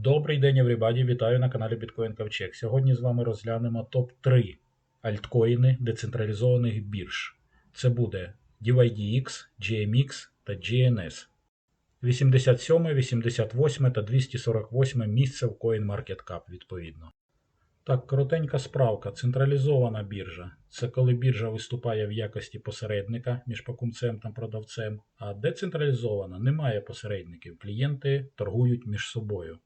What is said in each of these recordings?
Добрий день, everybody! Вітаю на каналі Bitcoin Ковчег. Сьогодні з вами розглянемо топ-3 альткоїни децентралізованих бірж. Це буде DYDX, GMX та GNS. 87, 88 та 248 місце в CoinMarketCap відповідно. Так, коротенька справка. Централізована біржа. Це коли біржа виступає в якості посередника між покупцем та продавцем, а децентралізована немає посередників. Клієнти торгують між собою.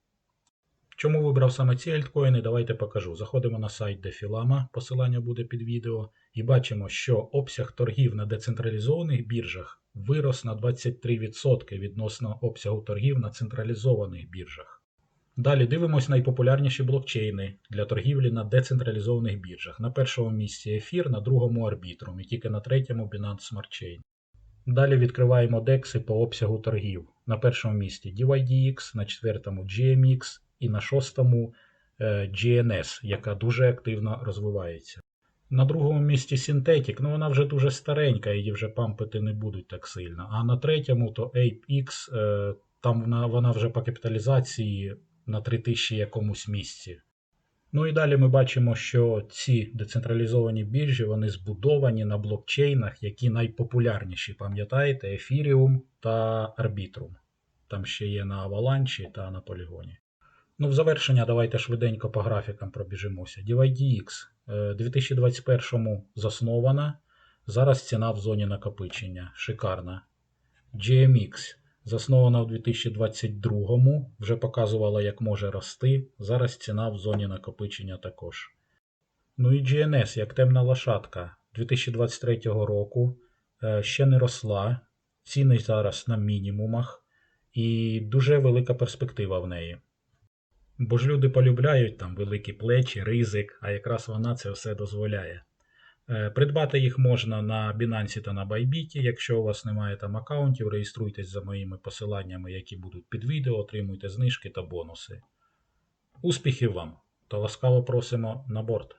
Чому вибрав саме ці альткоїни, давайте покажу. Заходимо на сайт Дефілама, посилання буде під відео, і бачимо, що обсяг торгів на децентралізованих біржах вирос на 23% відносно обсягу торгів на централізованих біржах. Далі дивимось найпопулярніші блокчейни для торгівлі на децентралізованих біржах. На першому місці ефір, на другому Arbitrum і тільки на третьому Binance Smart Chain. Далі відкриваємо декси по обсягу торгів. На першому місці DYDX, на четвертому GMX і на шостому е, GNS, яка дуже активно розвивається. На другому місці Synthetic, ну вона вже дуже старенька, її вже пампити не будуть так сильно. А на третьому то ApeX, е, там вона, вже по капіталізації на 3000 якомусь місці. Ну і далі ми бачимо, що ці децентралізовані біржі вони збудовані на блокчейнах, які найпопулярніші, пам'ятаєте, Ethereum та Arbitrum. Там ще є на Avalanche та на Polygon. Ну, в завершення давайте швиденько по графікам пробіжимося. DYDX е, 2021 заснована. Зараз ціна в зоні накопичення. Шикарна. GMX заснована в 2022 вже показувала, як може рости. Зараз ціна в зоні накопичення також. Ну і GNS, як темна лошадка 2023 року е, ще не росла. Ціни зараз на мінімумах. І дуже велика перспектива в неї. Бо ж люди полюбляють там великі плечі, ризик, а якраз вона це все дозволяє. Е, Придбати їх можна на Binance та на Bybit. Якщо у вас немає там аккаунтів, реєструйтесь за моїми посиланнями, які будуть під відео, отримуйте знижки та бонуси. Успіхів вам та ласкаво просимо на борт.